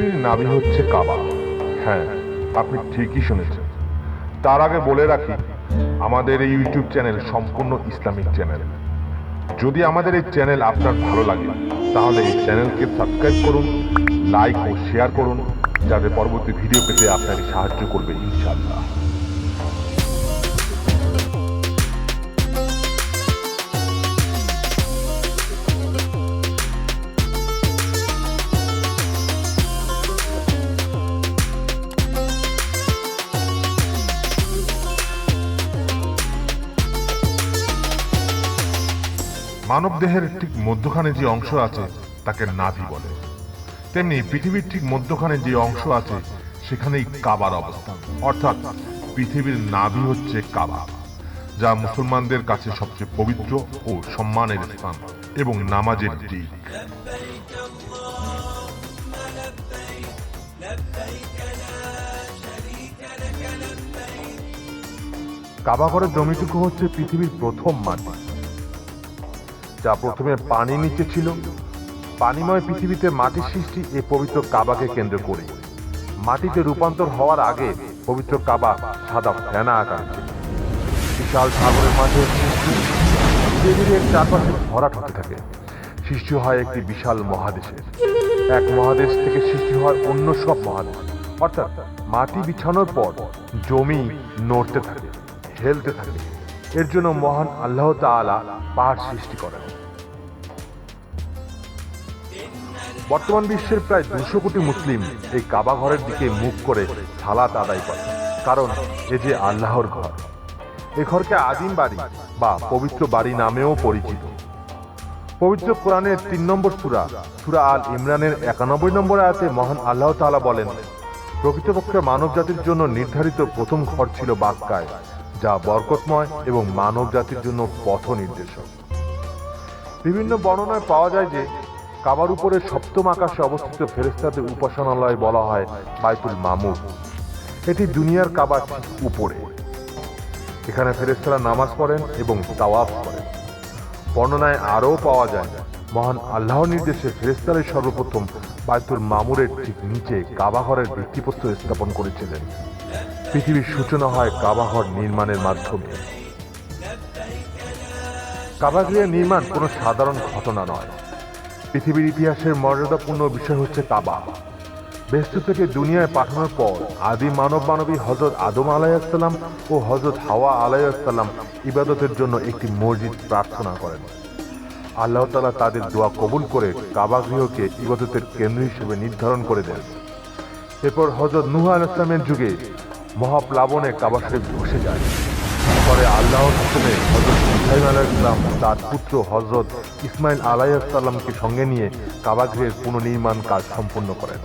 পৃথিবীর নাভি হচ্ছে কাবা। হ্যাঁ আপনি ঠিকই শুনেছেন। তার আগে বলে রাখি, আমাদের এই ইউটিউব চ্যানেল সম্পূর্ণ ইসলামিক চ্যানেল। যদি আমাদের এই চ্যানেল আপনার ভালো লাগে, তাহলে এই চ্যানেলকে সাবস্ক্রাইব করুন, লাইক ও শেয়ার করুন, যাতে পরবর্তী ভিডিও পেতে আপনাকে সাহায্য করবে ইনশাআল্লাহ। মানব দেহের ঠিক মধ্যখানে যে অংশ আছে, তাকে নাভি বলে। তেমনি পৃথিবীর ঠিক মধ্যখানে যে অংশ আছে, সেখানেই কাবার অবস্থান। অর্থাৎ পৃথিবীর নাভি হচ্ছে কাবা, যা মুসলমানদের কাছে সবচেয়ে পবিত্র ও সম্মানের স্থান এবং নামাজের দিক। কাবাঘরের জমিটুকু হচ্ছে পৃথিবীর প্রথম মাটি। যা প্রথমে পানি নিচে ছিল। পানিময় পৃথিবীতে মাটির সৃষ্টি এই পবিত্র কাবাকে কেন্দ্র করে। মাটিতে রূপান্তর হওয়ার আগে পবিত্র কাবা সাদা ফেনা আকার ছিল। বিশাল সাগরের মাঝে সৃষ্টি ধীরে ধীরে চারপাশে ভরাট হতে থাকে। সৃষ্টি হয় একটি বিশাল মহাদেশের। এক মহাদেশ থেকে সৃষ্টি হয় অন্য সব মহাদেশ। অর্থাৎ মাটি বিছানোর পর জমি নড়তে থাকে হেলতে থাকে। এর জন্য মহান আল্লাহ তাআলা পাহাড় সৃষ্টি করেন। বর্তমান বিশ্বের প্রায় দুশো কোটি মুসলিম এই কাবা ঘরের দিকে মুখ করে সালাত আদায় করে, কারণ এ যে আল্লাহর ঘর। এ ঘরকে আদিম বাড়ি বা পবিত্র বাড়ি নামেও পরিচিত। পবিত্র কোরআনের তিন নম্বর সুরা সুরা আল ইমরানের একানব্বই নম্বর আয়াতে মহান আল্লাহ তাআলা বলেন, প্রকৃতপক্ষে মানব জাতির জন্য নির্ধারিত প্রথম ঘর ছিল বাক্কায়। যা বরকতময় এবং মানব জাতির জন্য পথ নির্দেশক বিভিন্ন বর্ণনায় পাওয়া যায় যে, কাবার উপরে সপ্তম আকাশে অবস্থিত ফেরেস্তাদের উপাসনালয় বলা হয় বাইতুল মামুর এটি দুনিয়ার কাবার উপরে। এখানে ফেরেস্তারা নামাজ পড়েন এবং তাওয়াফ করেন। বর্ণনায় আরও পাওয়া যায়, মহান আল্লাহর নির্দেশে ফেরেস্তারাই সর্বপ্রথম বাইতুল মামুরের ঠিক নিচে কাবাঘরের ভিত্তিপ্রস্তর স্থাপন করেছিলেন। পৃথিবীর সূচনা হয় কাবাঘর নির্মাণের মাধ্যমে। কাবাগৃহের নির্মাণ কোনো সাধারণ ঘটনা নয়। পৃথিবীর ইতিহাসের মর্যাদাপূর্ণ বিষয় হচ্ছে কাবা বেস্তু থেকে দুনিয়ায় পাঠানোর পর আদি মানব মানবী হজরত আদম আলাইসাল্লাম ও হজরত হাওয়া আলাইসাল্লাম ইবাদতের জন্য একটি মসজিদ প্রার্থনা করেন। আল্লাহ তালা তাদের দোয়া কবুল করে কাবাগৃহকে ইবাদতের কেন্দ্র হিসেবে নির্ধারণ করে দেন। এরপর হজরত নুহ আলাইসলামের যুগে মহাপ্লাবনে কাবা শরীফ ধসে যায়। পরে আল্লাহর হুকুমে হজরত ইব্রাহিম আলাইসাল্লাম তার পুত্র হজরত ইসমাইল আলাইসাল্লামকে সঙ্গে নিয়ে কাবাগৃহের পুনর্নির্মাণ কাজ সম্পন্ন করেন।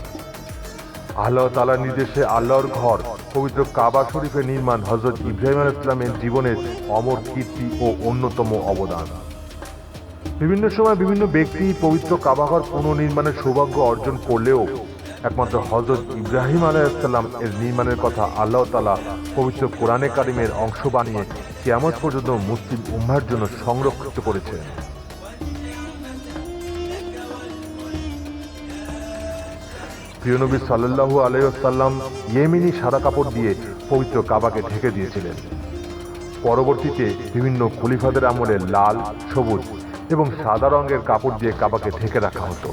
আল্লাহ তালার নির্দেশে আল্লাহর ঘর, পবিত্র কাবা শরীফের নির্মাণ হজরত ইব্রাহিম আল ইসলামের জীবনের অমর কীর্তি ও অন্যতম অবদান। বিভিন্ন সময় বিভিন্ন ব্যক্তি পবিত্র কাবাঘর পুনর্নির্মাণের সৌভাগ্য অর্জন করলেও একমাত্র হজরত ইব্রাহিম আলাইসাল্লাম এর নির্মাণের কথা আল্লাহ তালা পবিত্র কোরআনে কারিমের অংশ বানিয়ে কেমন পর্যন্ত মুসলিম উম্মার জন্য সংরক্ষিত করেছেন। প্রিয়নবী সাল্লাহু আলাইসাল্লাম ইয়েমিনি সাদা কাপড় দিয়ে পবিত্র কাবাকে ঢেকে দিয়েছিলেন। পরবর্তীতে বিভিন্ন খলিফাদের আমলে লাল, সবুজ এবং সাদা রঙের কাপড় দিয়ে কাবাকে ঢেকে রাখা হতো।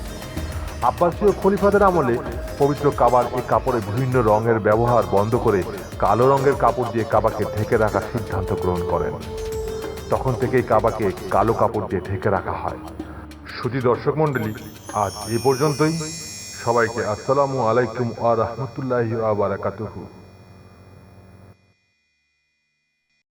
আব্বাসীয় খলিফাদের আমলে পবিত্র কাবার এই কাপড়ে বিভিন্ন রঙের ব্যবহার বন্ধ করে কালো রঙের কাপড় দিয়ে কাবাকে ঢেকে রাখার সিদ্ধান্ত গ্রহণ করেন। তখন থেকেই কাবাকে কালো কাপড় দিয়ে ঢেকে রাখা হয়। শুধু দর্শক মণ্ডলী, আজ এ পর্যন্তই। সবাইকে আসসালামু আলাইকুম আ রহমতুল্লাহ আবার বারাকাতুহু।